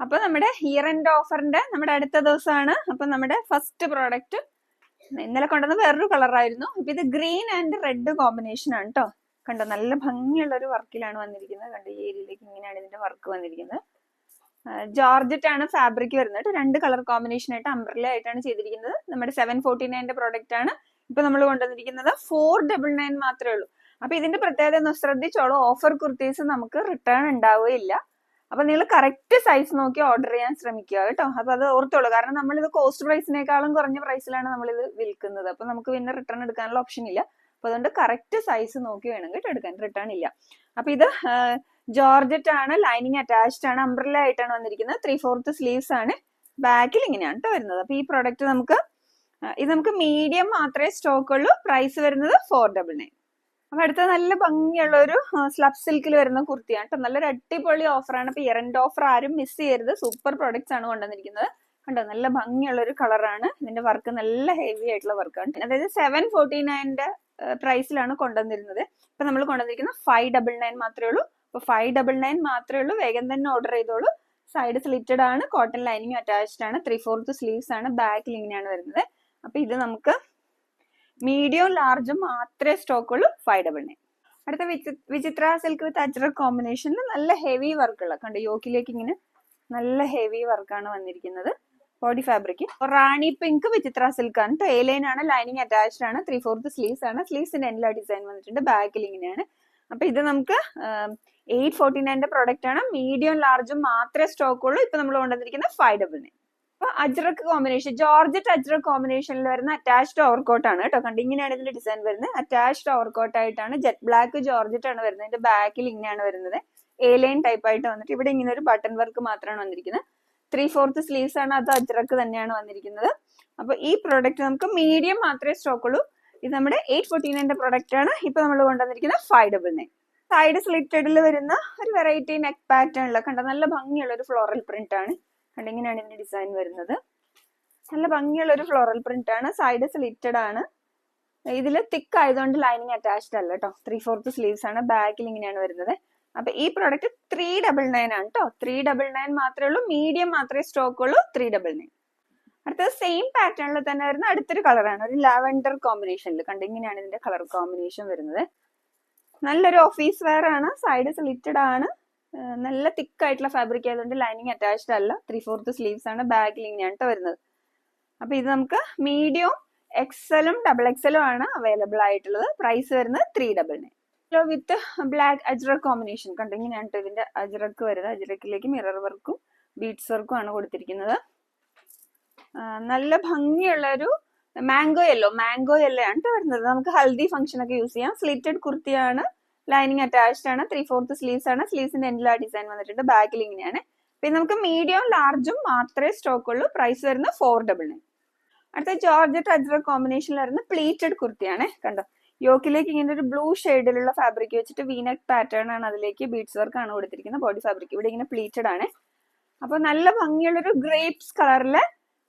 അപ്പൊ നമ്മുടെ year end ഓഫറിന്റെ നമ്മുടെ അടുത്ത ദിവസമാണ്. അപ്പൊ നമ്മുടെ ഫസ്റ്റ് പ്രോഡക്റ്റ് ഇന്നലെ കൊണ്ടുവന്ന വേറൊരു കളറായിരുന്നു അപ്പൊ ഇത് ഗ്രീൻ ആൻഡ് റെഡ് കോമ്പിനേഷൻ ആണ് കേട്ടോ കണ്ടോ നല്ല ഭംഗിയുള്ള ഒരു വർക്കിലാണ് വന്നിരിക്കുന്നത്. കണ്ടോ ഈ ഏരിയയിലേക്ക് ഇങ്ങനെയാണ് ഇതിന്റെ വർക്ക് വന്നിരിക്കുന്നത്. ജോർജറ്റ് ആണ് ഫാബ്രിക് വരുന്നത്. രണ്ട് കളർ കോമ്പിനേഷൻ ആയിട്ട് അംബ്രല ആയിട്ടാണ് ചെയ്തിരിക്കുന്നത്. നമ്മുടെ സെവൻ ഫോർട്ടി നയന്റെ പ്രോഡക്റ്റ് ആണ് ഇപ്പൊ നമ്മൾ കൊണ്ടുവന്നിരിക്കുന്നത്. ഫോർ ഡബിൾ നയൻ മാത്രമേ ഉള്ളൂ. അപ്പൊ ഇതിന്റെ പ്രത്യേകത ഒന്ന് ശ്രദ്ധിച്ചോളൂ. ഓഫർ കുർത്തീസ് നമുക്ക് റിട്ടേൺ ഉണ്ടാവുകയില്ല. അപ്പൊ നിങ്ങൾ കറക്റ്റ് സൈസ് നോക്കി ഓർഡർ ചെയ്യാൻ ശ്രമിക്കുക കേട്ടോ. അപ്പൊ അത് ഓർത്തോളൂ. കാരണം നമ്മൾ ഇത് കോസ്റ്റ് പ്രൈസിനേക്കാളും കുറഞ്ഞ പ്രൈസിലാണ് നമ്മൾ ഇത് വിൽക്കുന്നത്. അപ്പൊ നമുക്ക് പിന്നെ റിട്ടേൺ എടുക്കാനുള്ള ഓപ്ഷൻ ഇല്ല. അപ്പൊ അതുകൊണ്ട് കറക്റ്റ് സൈസ് നോക്കി വേണം കേട്ടോ എടുക്കാൻ. റിട്ടേൺ ഇല്ല. അപ്പൊ ഇത് ജോർജറ്റ് ആണ് ലൈനിങ് അറ്റാച്ച്ഡ് ആണ് അംബ്രല ആയിട്ടാണ് വന്നിരിക്കുന്നത്. ത്രീ ഫോർത്ത് സ്ലീവ്സ് ആണ്. ബാക്കിൽ ഇങ്ങനെയാണ് കേട്ടോ വരുന്നത്. അപ്പൊ ഈ പ്രൊഡക്റ്റ് നമുക്ക് ഇത് നമുക്ക് മീഡിയം മാത്രമേ സ്റ്റോക്ക് ഉള്ളൂ. പ്രൈസ് വരുന്നത് ഫോർ ഡബിൾ നയൻ അപ്പൊ അടുത്ത നല്ല ഭംഗിയുള്ള ഒരു സ്ലബ് സിൽക്കിൽ വരുന്ന കുർത്തിയാണ് കേട്ടോ നല്ലൊരു അടിപൊളി ഓഫറാണ് ഇപ്പൊ ഇയറിന്റെ ഓഫർ ആരും മിസ് ചെയ്യരുത്. സൂപ്പർ പ്രൊഡക്ട്സ് ആണ് കൊണ്ടുവന്നിരിക്കുന്നത്. കണ്ടോ? നല്ല ഭംഗിയുള്ള ഒരു കളറാണ് ഇതിന്റെ വർക്ക് നല്ല ഹെവി ആയിട്ടുള്ള വർക്കാണ് അതായത് സെവൻ ഫോർട്ടി നയൻറെ പ്രൈസിലാണ് കൊണ്ടുവന്നിരുന്നത്. ഇപ്പൊ നമ്മൾ കൊണ്ടുവന്നിരിക്കുന്നത് ഫൈവ് ഡബിൾ നയൻ മാത്രമേ ഉള്ളൂ. അപ്പൊ ഫൈവ് ഡബിൾ നയൻ മാത്രമേ ഉള്ളൂ. വേഗം തന്നെ ഓർഡർ ചെയ്തോളൂ. സൈഡ് സ്ലിറ്റഡ് ആണ്. കോട്ടൺ ലൈനിങ് അറ്റാച്ച്ഡ് ആണ്. ത്രീ ഫോർത്ത് സ്ലീവ്സ് ആണ്. ബാക്ക് ഇങ്ങനെയാണ് വരുന്നത്. അപ്പൊ ഇത് നമുക്ക് മീഡിയം ലാർജും മാത്രമേ സ്റ്റോക്ക് ഉള്ളൂ ഫൈവ് ഡബിൾ നയൻ അടുത്ത വിചി- വിചിത്ര സിൽക്ക് വിത്ത് അജ്രക് കോമ്പിനേഷനിൽ നല്ല ഹെവി വർക്ക് ഉള്ള കണ്ട് യോക്കിലേക്ക് ഇങ്ങനെ നല്ല ഹെവി വർക്കാണ് വന്നിരിക്കുന്നത് body fabric. Rani pink Vichitra silk ആണ് ടേലൈൻ ആണ് ലൈനിങ് അറ്റാച്ച്ഡ് ആണ് ത്രീ ഫോർത്ത് സ്ലീവ്സ് ആണ്. സ്ലീവ്സിന്റെ എല്ലാ ഡിസൈൻ വന്നിട്ടുണ്ട് ബാക്കിൽ ഇങ്ങനെയാണ്. അപ്പൊ ഇത് നമുക്ക് എയ്റ്റ് ഫോർട്ടി നയന്റെ പ്രോഡക്റ്റ് ആണ്. മീഡിയം ലാർജും മാത്രമേ സ്റ്റോക്ക് ഉള്ളൂ ഇപ്പൊ നമ്മൾ കൊണ്ടുവന്നിരിക്കുന്ന ഫൈവ് ഡബിൾ നയൻ അപ്പൊ അജ്രക്ക് കോമ്പിനേഷൻ ജോർജറ്റ് അജ്രക് കോമ്പിനേഷനിൽ വരുന്ന അറ്റാച്ച്ഡ് ഓവർകോട്ട് ആണ് കേട്ടോ. കണ്ട് ഇങ്ങനെയാണ് ഇതിന്റെ ഡിസൈൻ വരുന്നത്. അറ്റാച്ച്ഡ് ഓവർകോട്ട് ആയിട്ടാണ് ജെറ്റ് ബ്ലാക്ക് ജോർജറ്റ് ആണ് വരുന്നത്. ഇതിന്റെ ബാക്കിൽ ഇങ്ങനെയാണ് വരുന്നത്. എ ലൈൻ ടൈപ്പ് ആയിട്ട് വന്നിട്ട് ഇവിടെ ഇങ്ങനെ ഒരു ബട്ടൺ വർക്ക് മാത്രമാണ് വന്നിരിക്കുന്നത്. ത്രീ ഫോർത്ത് സ്ലീവ്സ് ആണ് അത് അജ്രക്ക് തന്നെയാണ് വന്നിരിക്കുന്നത്. അപ്പൊ ഈ പ്രോഡക്റ്റ് നമുക്ക് മീഡിയം മാത്രമേ സ്റ്റോക്ക് ഉള്ളൂ. ഇത് നമ്മുടെ എയ്റ്റ് ഫോർട്ടി നയന്റെ പ്രോഡക്റ്റ് ആണ്. ഇപ്പൊ നമ്മൾ കൊണ്ടുവന്നിരിക്കുന്നത് ഫൈവ് ഡബിൾ നയൻ സൈഡ് സ്ലിറ്റഡിൽ വരുന്ന ഒരു വെറൈറ്റി നെക്ക് ഉള്ള കണ്ട? നല്ല ഭംഗിയുള്ള ഒരു ഫ്ലോറൽ പ്രിന്റ് ആണ്. കണ്ട ഇങ്ങനെയാണ് ഇതിന്റെ ഡിസൈൻ വരുന്നത്? നല്ല ഭംഗിയുള്ള ഒരു ഫ്ലോറൽ പ്രിന്റ് ആണ്. സൈഡ് സ്ലിറ്റഡ് ആണ്. ഇതിൽ തിക്ക് ആയതുകൊണ്ട് ലൈനിങ് അറ്റാച്ച്ഡ് അല്ല കേട്ടോ ത്രീ ഫോർത്ത് സ്ലീവ്സ് ആണ്. ബാക്കിൽ ഇങ്ങനെയാണ് വരുന്നത്. അപ്പൊ ഈ പ്രോഡക്റ്റ് ത്രീ ഡബിൾ നയൻ ആണ് കേട്ടോ ത്രീ ഡബിൾ നയൻ മാത്രമേ ഉള്ളൂ. മീഡിയം മാത്രമേ സ്റ്റോക്ക് ഉള്ളൂ. ത്രീ ഡബിൾ നയൻ അടുത്തത് സെയിം പാറ്റേണിൽ തന്നെ വരുന്ന അടുത്തൊരു കളറാണ് ഒരു ലാവൻഡർ കോമ്പിനേഷനിൽ കണ്ട്? ഇങ്ങനെയാണ് ഇതിന്റെ കളർ കോമ്പിനേഷൻ വരുന്നത്. നല്ലൊരു ഓഫീസ് വെയർ ആണ്. സൈഡ് സ്ലിറ്റഡ് ആണ്. നല്ല തിക്ക് ആയിട്ടുള്ള ഫാബ്രിക് ആയതുകൊണ്ട് ലൈനിങ് അറ്റാച്ച്ഡ് അല്ല. ത്രീ ഫോർത്ത് സ്ലീവ്സ് ആണ് ബാക്ക് ഇങ്ങനെയാണ് ട്ടോ വരുന്നത്. അപ്പൊ ഇത് നമുക്ക് മീഡിയം എക്സലും ഡബിൾ എക്സലും ആണ് അവൈലബിൾ ആയിട്ടുള്ളത്. പ്രൈസ് വരുന്നത് three double nine with black ajrak combination കണ്ടു? ഇങ്ങനെയാണ് ഇതിന്റെ അജ്രക്ക് വരുന്നത്. അജ്രക്കിലേക്ക് മിറർ വർക്കും ബീഡ്സ് വർക്കും ആണ് കൊടുത്തിരിക്കുന്നത്. നല്ല ഭംഗിയുള്ള ഒരു മാംഗോ യെല്ലോ മാംഗോ യെല്ലോ ആണ് വരുന്നത്. നമുക്ക് ഹൽദി ഫംഗ്ഷൻ ഒക്കെ യൂസ് ചെയ്യാം. സ്ലിറ്റഡ് കുർത്തിയാണ് ലൈനിങ് അറ്റാച്ച്ഡ് ആണ്. ത്രീ ഫോർത്ത് സ്ലീവ്സ് ആണ്. സ്ലീവ്സിന്റെ എൻഡിൽ ആ ഡിസൈൻ വന്നിട്ടുണ്ട്. ബാക്കിൽ ഇങ്ങനെയാണ്. പിന്നെ നമുക്ക് മീഡിയം ലാർജും മാത്രമേ സ്റ്റോക്ക് ഉള്ളൂ. പ്രൈസ് വരുന്നത് ഫോർ ഡബിൾ നയൻ അടുത്ത ജോർജറ്റ് അജ്രക് കോമ്പിനേഷനിൽ വരുന്ന പ്ലീറ്റഡ് കുർത്തിയാണ്. കണ്ടോ? യോക്കിലേക്ക് ഇങ്ങനെ ഒരു ബ്ലൂ ഷെയ്ഡിലുള്ള ഫാബ്രിക് വെച്ചിട്ട് വീനക് പാറ്റേൺ ആണ് അതിലേക്ക് ബീഡ്സ് വർക്ക് ആണ് കൊടുത്തിരിക്കുന്നത്. ബോഡി ഫാബ്രിക് ഇവിടെ ഇങ്ങനെ പ്ലീറ്റഡ് ആണ്. അപ്പൊ നല്ല ഭംഗിയുള്ളൊരു ഗ്രേപ്സ് കളറിലെ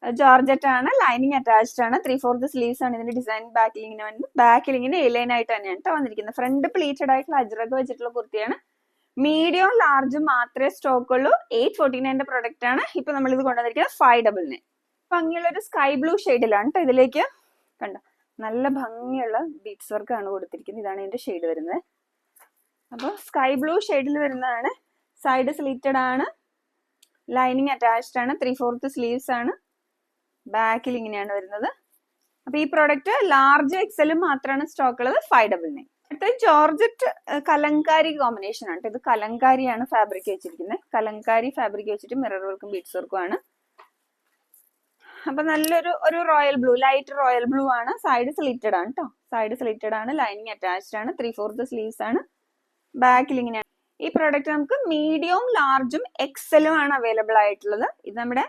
ജോർജറ്റ് ആണ് ലൈനിങ് അറ്റാച്ച്ഡ് ആണ് ത്രീ ഫോർത്ത് സ്ലീവ്സ് ആണ് ഇതിന്റെ ഡിസൈൻ ബാക്കിൽ ഇങ്ങനെ വരുന്നത് ബാക്കിൽ ഇങ്ങനെ എലൈൻ ആയിട്ട് തന്നെയാണ് കേട്ടോ വന്നിരിക്കുന്നത്. ഫ്രണ്ട് പ്ലീറ്റഡ് ആയിട്ടുള്ള അജ്രക് വെച്ചിട്ടുള്ള കുർത്തിയാണ്. മീഡിയം ലാർജ് മാത്രമേ സ്റ്റോക്ക് ഉള്ളൂ. എയ്റ്റ് ഫോർട്ടി നയന്റെ പ്രൊഡക്റ്റ് ആണ്. ഇപ്പൊ നമ്മൾ ഇത് കൊണ്ടുവന്നിരിക്കുന്നത് ഫൈവ് ഡബിൾ നയൻ ഭംഗിയുള്ള ഒരു സ്കൈ ബ്ലൂ ഷെയ്ഡിലാണ് കേട്ടോ ഇതിലേക്ക്. കണ്ടോ? നല്ല ഭംഗിയുള്ള ബീറ്റ്സ് വർക്ക് ആണ് കൊടുത്തിരിക്കുന്നത്. ഇതാണ് ഇതിന്റെ ഷെയ്ഡ് വരുന്നത്. അപ്പോൾ സ്കൈ ബ്ലൂ ഷെയ്ഡിൽ വരുന്നതാണ്. സൈഡ് സ്ലീറ്റഡ് ആണ്. ലൈനിങ് അറ്റാച്ച്ഡ് ആണ്. ത്രീ ഫോർത്ത് സ്ലീവ്സ് ആണ്. ബാക്കിൽ ഇങ്ങനെയാണ് വരുന്നത്. അപ്പൊ ഈ പ്രോഡക്റ്റ് ലാർജ് എക്സലും മാത്രമാണ് സ്റ്റോക്ക് ഉള്ളത് ഫൈവ് ഡബിൾ നയൻ അടുത്ത ജോർജറ്റ് കലങ്കാരി കോമ്പിനേഷൻ ആണ്. ഇത് കലങ്കാരിയാണ് ഫാബ്രിക് വെച്ചിരിക്കുന്നത്. കലങ്കാരി ഫാബ്രിക് വെച്ചിട്ട് മിറർ വർക്കും ബീഡ്സ് വർക്കും ആണ്. അപ്പൊ നല്ലൊരു ഒരു royal blue light royal blue ആണ്. സൈഡ് സ്ലിറ്റഡ് ആണ് കേട്ടോ സൈഡ് സ്ലിറ്റഡ് ആണ് ലൈനിങ് അറ്റാച്ച്ഡ് ആണ് ത്രീ ഫോർത്ത് സ്ലീവ്സ് ആണ്. ബാക്കിൽ ഇങ്ങനെയാണ്. ഈ പ്രോഡക്റ്റ് നമുക്ക് മീഡിയവും ലാർജും എക്സലും ആണ് അവൈലബിൾ ആയിട്ടുള്ളത്. ഇത് നമ്മുടെ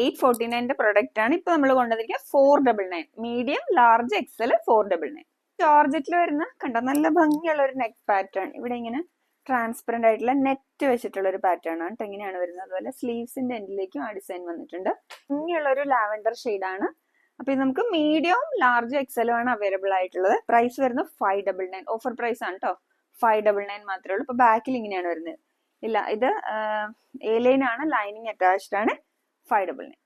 എയ്റ്റ് ഫോർട്ടി നയന്റെ പ്രൊഡക്റ്റ് ആണ് ഇപ്പൊ നമ്മൾ കൊണ്ടുവന്നിരിക്കുക four double nine medium large XL four double nine ജോർജറ്റിൽ വരുന്ന കണ്ടോ നല്ല ഭംഗിയുള്ള ഒരു നെക്ക് പാറ്റേൺ ഇവിടെ ഇങ്ങനെ ട്രാൻസ്പെറന്റ് ആയിട്ടുള്ള നെറ്റ് വെച്ചിട്ടുള്ള ഒരു പാറ്റേൺ ആണ് ഇങ്ങനെയാണ് വരുന്നത്. അതുപോലെ സ്ലീവ്സിന്റെ എൻഡിലേക്കും ആ ഡിസൈൻ വന്നിട്ടുണ്ട്. ഭംഗിയുള്ള ഒരു ലാവൻഡർ ആണ്. അപ്പൊ ഇത് നമുക്ക് മീഡിയവും ലാർജ് എക്സലും ആണ് അവൈലബിൾ ആയിട്ടുള്ളത്. പ്രൈസ് വരുന്നത് five double nine offer price ആണ് കേട്ടോ ഫൈവ് ഡബിൾ നയൻ മാത്രമേ ഉള്ളൂ. ഇപ്പൊ ബാക്കിൽ ഇങ്ങനെയാണ് വരുന്നത്. ഇല്ല ഇത് എ ലൈൻ ആണ് ലൈനിങ് അറ്റാച്ച്ഡ് ആണ്. Five double nine